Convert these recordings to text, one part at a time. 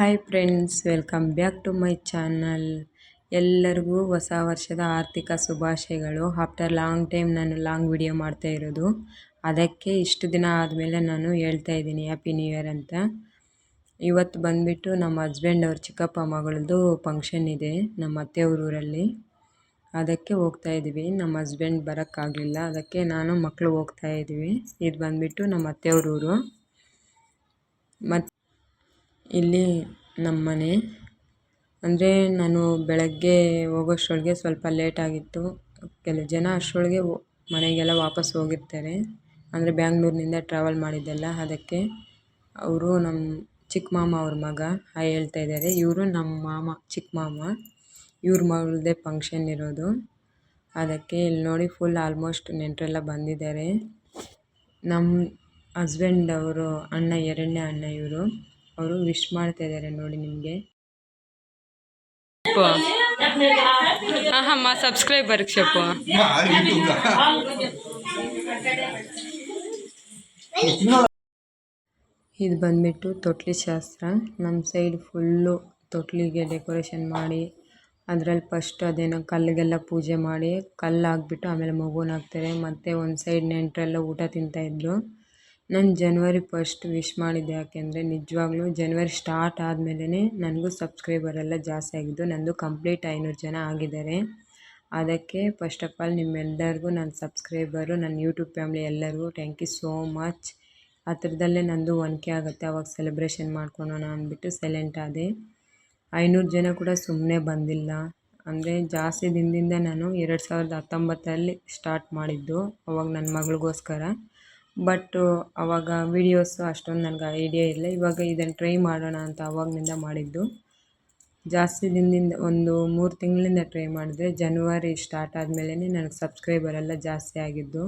Hi friends, welcome back to my channel. ಎಲ್ಲರಿಗೂ ಹೊಸ ವರ್ಷದ ಆರ್ಥಿಕ ಶುಭಾಶಯಗಳು. ಆಫ್ಟರ್ ಲಾಂಗ್ ಟೈಮ್ ನಾನು ಲಾಂಗ್ ವಿಡಿಯೋ ಮಾಡ್ತಾ ಇರೋದು. ಅದಕ್ಕೆ ಇಷ್ಟು ದಿನ ಆದಮೇಲೆ ನಾನು ಹೇಳ್ತಾ ಇದ್ದೀನಿ ಹ್ಯಾಪಿ ನ್ಯೂ ಇಯರ್ ಅಂತ. ಇವತ್ತು ಬಂದುಬಿಟ್ಟು ನಮ್ಮ ಹಸ್ಬೆಂಡ್ ಅವ್ರ ಚಿಕ್ಕಪ್ಪ ಮಗಳದ್ದು ಫಂಕ್ಷನ್ ಇದೆ ನಮ್ಮ ಅತ್ತೆಯವ್ರ ಊರಲ್ಲಿ. ಅದಕ್ಕೆ ಹೋಗ್ತಾ ಇದ್ದೀವಿ. ನಮ್ಮ ಹಸ್ಬೆಂಡ್ ಬರೋಕ್ಕಾಗಲಿಲ್ಲ. ಅದಕ್ಕೆ ನಾನು ಮಕ್ಕಳು ಹೋಗ್ತಾ ಇದ್ದೀವಿ. ಇದು ಬಂದುಬಿಟ್ಟು ನಮ್ಮ ಅತ್ತೆಯವ್ರ ಊರು. ಮತ್ತು ಇಲ್ಲಿ ನಮ್ಮ ಮನೆ ಅಂದರೆ ನಾನು ಬೆಳಗ್ಗೆ ಹೋಗೋಷ್ಟ್ರೊಳಗೆ ಸ್ವಲ್ಪ ಲೇಟಾಗಿತ್ತು ಕೆಲವು ಜನ ಅಷ್ಟರೊಳಗೆ ಮನೆಗೆಲ್ಲ ವಾಪಸ್ ಹೋಗಿರ್ತಾರೆ. ಅಂದರೆ ಬ್ಯಾಂಗ್ಳೂರಿನಿಂದ ಟ್ರಾವೆಲ್ ಮಾಡಿದ್ದೆಲ್ಲ. ಅದಕ್ಕೆ ಅವರು ನಮ್ಮ ಚಿಕ್ಕ ಮಾಮ ಅವ್ರ ಮಗ ಹೇಳ್ತಾ ಇದ್ದಾರೆ ಇವರು ನಮ್ಮ ಮಾಮ ಚಿಕ್ಕ ಮಾಮ. ಇವ್ರ ಮಗಳದ್ದೇ ಫಂಕ್ಷನ್ ಇರೋದು. ಅದಕ್ಕೆ ಇಲ್ಲಿ ನೋಡಿ ಫುಲ್ ಆಲ್ಮೋಸ್ಟ್ ನೆಂಟರೆಲ್ಲ ಬಂದಿದ್ದಾರೆ. ನಮ್ಮ ಹಸ್ಬೆಂಡ್ ಅವರು, ಅಣ್ಣ, ಎರಡನೇ ಅಣ್ಣ ಇವರು. ಅವರು ವಿಶ್ ಮಾಡ್ತಾ ಇದ್ದಾರೆ ನೋಡಿ ನಿಮಗೆ. ಹಾಂ ಸಬ್ಸ್ಕ್ರೈಬರ್ ಶಪ್ಪು ಇದು ಬಂದ್ಬಿಟ್ಟು ತೊಟ್ಲಿ ಶಾಸ್ತ್ರ. ನಮ್ಮ ಸೈಡ್ ಫುಲ್ಲು ತೊಟ್ಲಿಗೆ ಡೆಕೋರೇಷನ್ ಮಾಡಿ ಅದರಲ್ಲಿ ಫಸ್ಟ್ ಅದೇನೋ ಕಲ್ಲಿಗೆಲ್ಲ ಪೂಜೆ ಮಾಡಿ ಕಲ್ಲು ಹಾಕ್ಬಿಟ್ಟು ಆಮೇಲೆ ಮಗುನ ಹಾಕ್ತಾರೆ. ಮತ್ತು ಒಂದು ಸೈಡ್ ನೆಂಟರೆಲ್ಲ ಊಟ ತಿಂತಾಯಿದ್ರು ನಾನು ಜನ್ವರಿ ಫಸ್ಟ್ ವಿಶ್ ಮಾಡಿದ್ದೆ. ಯಾಕೆಂದರೆ ನಿಜವಾಗ್ಲೂ ಜನ್ವರಿ ಸ್ಟಾರ್ಟ್ ಆದಮೇಲೇ ನನಗೂ ಸಬ್ಸ್ಕ್ರೈಬರೆಲ್ಲ ಜಾಸ್ತಿ ಆಗಿದ್ದು, ನಂದು ಕಂಪ್ಲೀಟ್ ಐನೂರು ಜನ ಆಗಿದ್ದಾರೆ. ಅದಕ್ಕೆ ಫಸ್ಟ್ ಆಫ್ ಆಲ್ ನಿಮ್ಮೆಲ್ಲರಿಗೂ ನನ್ನ ಸಬ್ಸ್ಕ್ರೈಬರು ನನ್ನ ಯೂಟ್ಯೂಬ್ ಫ್ಯಾಮ್ಲಿ ಎಲ್ಲರಿಗೂ ಥ್ಯಾಂಕ್ ಯು ಸೋ ಮಚ್ ಹತ್ರದಲ್ಲೇ ನಂದು ಒನ್ ಕೆ ಆಗುತ್ತೆ, ಅವಾಗ ಸೆಲೆಬ್ರೇಷನ್ ಮಾಡ್ಕೊಳೋಣ ಅಂದ್ಬಿಟ್ಟು ಸೈಲೆಂಟ್ ಆದೆ. ಐನೂರು ಜನ ಕೂಡ ಸುಮ್ಮನೆ ಬಂದಿಲ್ಲ. ಅಂದರೆ ಜಾಸ್ತಿ ದಿನದಿಂದ ನಾನು ಎರಡು ಸಾವಿರದ ಹತ್ತೊಂಬತ್ತರಲ್ಲಿ ಸ್ಟಾರ್ಟ್ ಮಾಡಿದ್ದು, ಅವಾಗ ನನ್ನ ಮಗಳಿಗೋಸ್ಕರ. ಬಟ್ಟು ಅವಾಗ ವೀಡಿಯೋಸು ಅಷ್ಟೊಂದು ನನಗೆ ಐಡಿಯಾ ಇಲ್ಲ. ಇವಾಗ ಇದನ್ನು ಟ್ರೈ ಮಾಡೋಣ ಅಂತ ಅವಾಗಿನಿಂದ ಮಾಡಿದ್ದು. ಜಾಸ್ತಿ ದಿನದಿಂದ ಒಂದು ಮೂರು ತಿಂಗಳಿಂದ ಟ್ರೈ ಮಾಡಿದೆ. ಜನವರಿ ಸ್ಟಾರ್ಟ್ ಆದಮೇಲೆ ನನಗೆ ಸಬ್ಸ್ಕ್ರೈಬರ್ ಎಲ್ಲ ಜಾಸ್ತಿ ಆಗಿದ್ದು.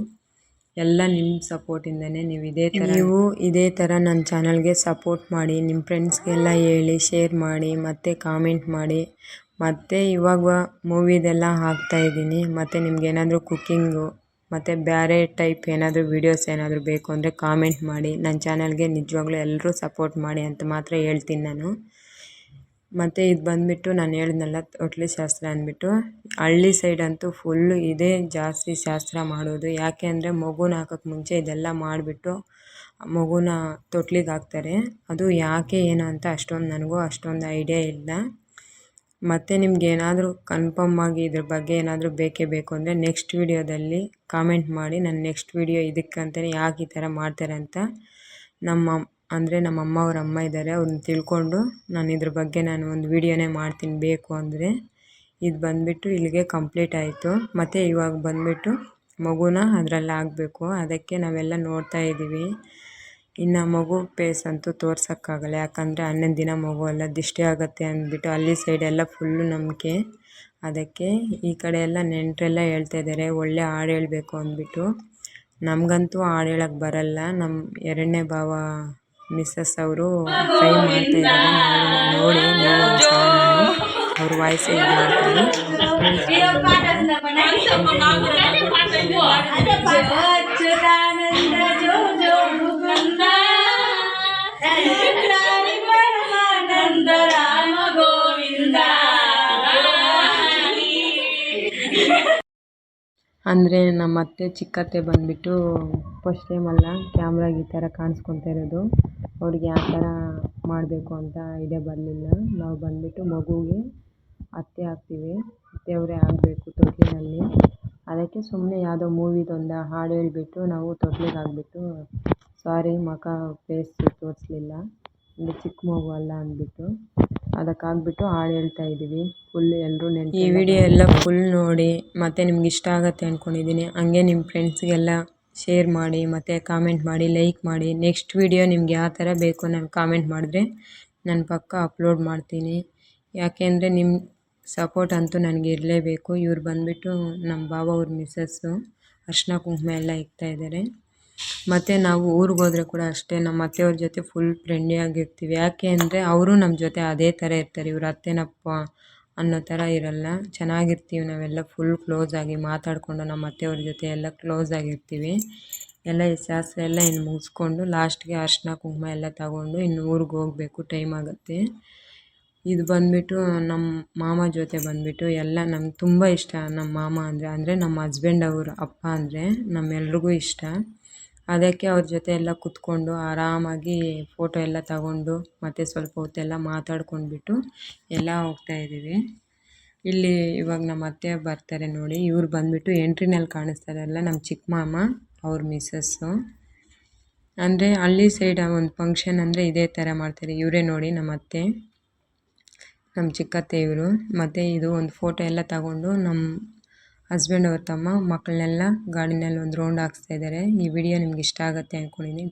ಎಲ್ಲ ನಿಮ್ಮ ಸಪೋರ್ಟಿಂದನೇ ನೀವು ಇದೇ ಥರ ನೀವು ಇದೇ ಥರ ನನ್ನ ಚಾನಲ್ಗೆ ಸಪೋರ್ಟ್ ಮಾಡಿ ನಿಮ್ಮ ಫ್ರೆಂಡ್ಸ್ಗೆಲ್ಲ ಹೇಳಿ ಶೇರ್ ಮಾಡಿ, ಮತ್ತು ಕಾಮೆಂಟ್ ಮಾಡಿ. ಮತ್ತು ಇವಾಗ ಮೂವಿದೆಲ್ಲ ಹಾಕ್ತಾಯಿದ್ದೀನಿ ಮತ್ತು ನಿಮ್ಗೇನಾದರೂ ಕುಕ್ಕಿಂಗು ಮತ್ತು ಬೇರೆ ಟೈಪ್ ಏನಾದರೂ ವೀಡಿಯೋಸ್ ಏನಾದರೂ ಬೇಕು ಅಂದರೆ ಕಾಮೆಂಟ್ ಮಾಡಿ. ನನ್ನ ಚಾನಲ್ಗೆ ನಿಜವಾಗ್ಲೂ ಎಲ್ಲರೂ ಸಪೋರ್ಟ್ ಮಾಡಿ ಅಂತ ಮಾತ್ರ ಹೇಳ್ತೀನಿ ನಾನು. ಮತ್ತು ಇದು ಬಂದುಬಿಟ್ಟು ನಾನು ಹೇಳಿದ್ನಲ್ಲ, ತೊಟ್ಲಿ ಶಾಸ್ತ್ರ ಅಂದ್ಬಿಟ್ಟು. ಹಳ್ಳಿ ಸೈಡ್ ಅಂತೂ ಫುಲ್ಲು ಇದೇ ಜಾಸ್ತಿ ಶಾಸ್ತ್ರ ಮಾಡೋದು. ಯಾಕೆ ಅಂದರೆ ಮಗುನ ಹಾಕೋಕ್ಕೆ ಮುಂಚೆ ಇದೆಲ್ಲ ಮಾಡಿಬಿಟ್ಟು ಮಗುನ ತೊಟ್ಲಿಗೆ ಹಾಕ್ತಾರೆ. ಅದು ಯಾಕೆ ಏನು ಅಂತ ಅಷ್ಟೊಂದು ನನಗೂ ಅಷ್ಟೊಂದು ಐಡಿಯಾ ಇಲ್ಲ. ಮತ್ತು ನಿಮ್ಗೆ ಏನಾದರೂ ಕನ್ಫರ್ಮ್ ಆಗಿ ಇದ್ರ ಬಗ್ಗೆ ಏನಾದರೂ ಬೇಕೇ ಬೇಕು ಅಂದರೆ ನೆಕ್ಸ್ಟ್ ವೀಡಿಯೋದಲ್ಲಿ ಕಾಮೆಂಟ್ ಮಾಡಿ ನಾನು ನೆಕ್ಸ್ಟ್ ವೀಡಿಯೋ ಇದಕ್ಕಂತಲೇ ಯಾಕೆ ಈ ಥರ ಮಾಡ್ತಾರೆ ಅಂತ ನಮ್ಮ ಅಂದರೆ ನಮ್ಮ ಅಮ್ಮ ಅವ್ರ ಅಮ್ಮ ಇದ್ದಾರೆ ಅವ್ರನ್ನ ತಿಳ್ಕೊಂಡು ನಾನು ಇದ್ರ ಬಗ್ಗೆ ನಾನು ಒಂದು ವೀಡಿಯೋನೇ ಮಾಡ್ತೀನಿ ಬೇಕು ಅಂದರೆ. ಇದು ಬಂದುಬಿಟ್ಟು ಇಲ್ಲಿಗೆ ಕಂಪ್ಲೀಟ್ ಆಯಿತು. ಮತ್ತು ಇವಾಗ ಬಂದುಬಿಟ್ಟು ಮಗುನ ಅದರಲ್ಲಿ ಆಗಬೇಕು ಅದಕ್ಕೆ ನಾವೆಲ್ಲ ನೋಡ್ತಾ ಇದ್ದೀವಿ ಇನ್ನು ಮಗು ಪೇಸ್ ಅಂತೂ ತೋರ್ಸೋಕ್ಕಾಗಲ್ಲ. ಯಾಕಂದರೆ ಹನ್ನೊಂದು ದಿನ ಮಗು ಎಲ್ಲ ದಿಷ್ಟಿ ಆಗುತ್ತೆ ಅಂದ್ಬಿಟ್ಟು ಅಲ್ಲಿ ಸೈಡೆಲ್ಲ ಫುಲ್ಲು ನಂಬಿಕೆ. ಅದಕ್ಕೆ ಈ ಕಡೆ ಎಲ್ಲ ನೆಂಟರೆಲ್ಲ ಹೇಳ್ತಾ ಇದ್ದಾರೆ ಒಳ್ಳೆ ಹಾಡು ಹೇಳಬೇಕು ಅಂದ್ಬಿಟ್ಟು. ನಮಗಂತೂ ಹಾಡು ಹೇಳೋಕ್ಕೆ ಬರಲ್ಲ. ನಮ್ಮ ಎರಡನೇ ಭಾವ ಮಿಸ್ಸಸ್ ಅವರು ಟ್ರೈ ಮಾಡ್ತಾ ಇದ್ದಾರೆ ನೋಡಿ ನೋಡಿ ಅವ್ರ ವಾಯ್ಸ್ ಅಂದರೆ ನಮ್ಮ ಅತ್ತೆ ಚಿಕ್ಕತ್ತೆ ಬಂದುಬಿಟ್ಟು ಫಸ್ಟ್ ಟೈಮ್ ಅಲ್ಲ ಕ್ಯಾಮ್ರಾಗೆ ಈ ಥರ ಕಾಣಿಸ್ಕೊತಾ ಇರೋದು. ಅವ್ರಿಗೆ ಯಾವ ಥರ ಮಾಡಬೇಕು ಅಂತ ಐಡಿಯಾ ಬರಲಿಲ್ಲ. ನಾವು ಬಂದುಬಿಟ್ಟು ಮಗುವಿಗೆ ಅತ್ತೆ ಹಾಕ್ತೀವಿ. ಅತ್ತೆಯವರೇ ಆಗಬೇಕು ತೊಟ್ಟಿಲಲ್ಲಿ ಅದಕ್ಕೆ ಸುಮ್ಮನೆ ಯಾವುದೋ ಮೂವಿದೊಂದು ಹಾಡು ಹೇಳಿಬಿಟ್ಟು ನಾವು ತೊಟ್ಲಿಗೆ ಆಗಿಬಿಟ್ಟು ಸಾರಿ ಮುಖ ಫೇಸ್ ತೋರಿಸ್ಲಿಲ್ಲ. ಅಂದರೆ ಚಿಕ್ಕ ಮಗು ಅಲ್ಲ ಅಂದ್ಬಿಟ್ಟು. ಅದಕ್ಕೆ ಆಗ್ಬಿಟ್ಟು ಹಾಡು ಹೇಳ್ತಾ ಇದ್ದೀವಿ. ಫುಲ್ ಎಲ್ಲರೂ ನೆನ್ಪು ಈ ವಿಡಿಯೋ ಎಲ್ಲ ಫುಲ್ ನೋಡಿ ಮತ್ತು ನಿಮ್ಗೆ ಇಷ್ಟ ಆಗುತ್ತೆ ಅಂದ್ಕೊಂಡಿದ್ದೀನಿ ಹಂಗೆ ನಿಮ್ಮ ಫ್ರೆಂಡ್ಸ್ಗೆಲ್ಲ ಶೇರ್ ಮಾಡಿ ಮತ್ತು ಕಾಮೆಂಟ್ ಮಾಡಿ ಲೈಕ್ ಮಾಡಿ. ನೆಕ್ಸ್ಟ್ ವಿಡಿಯೋ ನಿಮ್ಗೆ ಯಾವ ಥರ ಬೇಕು ನಾನು ಕಾಮೆಂಟ್ ಮಾಡಿದ್ರೆ ನಾನು ಪಕ್ಕ ಅಪ್ಲೋಡ್ ಮಾಡ್ತೀನಿ. ಯಾಕೆಂದರೆ ನಿಮ್ಮ ಸಪೋರ್ಟ್ ಅಂತೂ ನನಗೆ ಇರಲೇಬೇಕು. ಇವ್ರು ಬಂದುಬಿಟ್ಟು ನಮ್ಮ ಬಾಬಾ ಅವ್ರ ಮಿಸ್ಸಸ್ಸು ಅರ್ಶಿನ ಕುಂಕುಮ ಎಲ್ಲ ಇಕ್ತಾಯಿದ್ದಾರೆ ಮತ್ತು ನಾವು ಊರಿಗೆ ಹೋದ್ರೆ ಕೂಡ ಅಷ್ಟೇ ನಮ್ಮ ಅತ್ತೆಯವ್ರ ಜೊತೆ ಫುಲ್ ಫ್ರೆಂಡ್ಲಿಯಾಗಿರ್ತೀವಿ ಯಾಕೆ ಅಂದರೆ ಅವರು ನಮ್ಮ ಜೊತೆ ಅದೇ ಥರ ಇರ್ತಾರೆ. ಇವ್ರ ಅತ್ತೆನಪ್ಪ ಅನ್ನೋ ಥರ ಇರಲ್ಲ. ಚೆನ್ನಾಗಿರ್ತೀವಿ ನಾವೆಲ್ಲ ಫುಲ್ ಕ್ಲೋಸ್ ಆಗಿ ಮಾತಾಡಿಕೊಂಡು ನಮ್ಮ ಅತ್ತೆಯವ್ರ ಜೊತೆ ಎಲ್ಲ ಕ್ಲೋಸ್ ಆಗಿರ್ತೀವಿ. ಎಲ್ಲ ಈ ಶಾಸ್ತ್ರ ಎಲ್ಲ ಇನ್ನು ಮುಗಿಸ್ಕೊಂಡು ಲಾಸ್ಟ್ಗೆ ಅರ್ಶಿನ, ಕುಂಕುಮ ಎಲ್ಲ ತಗೊಂಡು ಇನ್ನು ಊರಿಗೆ ಹೋಗಬೇಕು. ಟೈಮ್ ಆಗುತ್ತೆ. ಇದು ಬಂದುಬಿಟ್ಟು ನಮ್ಮ ಮಾಮ ಜೊತೆ ಬಂದುಬಿಟ್ಟು ಎಲ್ಲ ನಮ್ಗೆ ತುಂಬ ಇಷ್ಟ. ನಮ್ಮ ಮಾಮ ಅಂದರೆ ಅಂದರೆ ನಮ್ಮ ಹಸ್ಬೆಂಡ್ ಅವ್ರ ಅಪ್ಪ ಅಂದರೆ ನಮ್ಮೆಲ್ರಿಗೂ ಇಷ್ಟ. ಅದಕ್ಕೆ ಅವ್ರ ಜೊತೆ ಎಲ್ಲ ಕುತ್ಕೊಂಡು ಆರಾಮಾಗಿ ಫೋಟೋ ಎಲ್ಲ ತಗೊಂಡು ಮತ್ತು ಸ್ವಲ್ಪ ಹೊತ್ತೆಲ್ಲ ಮಾತಾಡ್ಕೊಂಡ್ಬಿಟ್ಟು ಎಲ್ಲ ಹೋಗ್ತಾ ಇದ್ದೀವಿ. ಇಲ್ಲಿ ಇವಾಗ ನಮ್ಮ ಅತ್ತೆ ಬರ್ತಾರೆ ನೋಡಿ. ಇವ್ರು ಬಂದುಬಿಟ್ಟು ಎಂಟ್ರಿನಲ್ಲಿ ಕಾಣಿಸ್ತಾರಲ್ಲ ನಮ್ಮ ಚಿಕ್ಕ ಮಾಮ ಅವ್ರ ಮಿಸ್ಸಸ್ಸು ಅಂದರೆ ಹಳ್ಳಿ ಸೈಡ್ ಒಂದು ಫಂಕ್ಷನ್ ಅಂದರೆ ಇದೇ ಥರ ಮಾಡ್ತಾರೆ. ಇವರೇ ನೋಡಿ ನಮ್ಮ ಅತ್ತೆ, ನಮ್ಮ ಚಿಕ್ಕತ್ತೆ ಇವರು. ಮತ್ತು ಇದು ಒಂದು ಫೋಟೋ ಎಲ್ಲ ತಗೊಂಡು ನಮ್ಮ ಹಸ್ಬೆಂಡ್ ಅವ್ರ ತಮ್ಮ ಮಕ್ಕಳನ್ನೆಲ್ಲ ಗಾಡಿನಲ್ಲಿ ಒಂದು ರೌಂಡ್ ಹಾಕಿಸ್ತಾ ಇದ್ದಾರೆ ಈ ವಿಡಿಯೋ ನಿಮ್ಗೆ ಇಷ್ಟ ಆಗುತ್ತೆ ಅಂದ್ಕೊಂಡಿದ್ದೀನಿ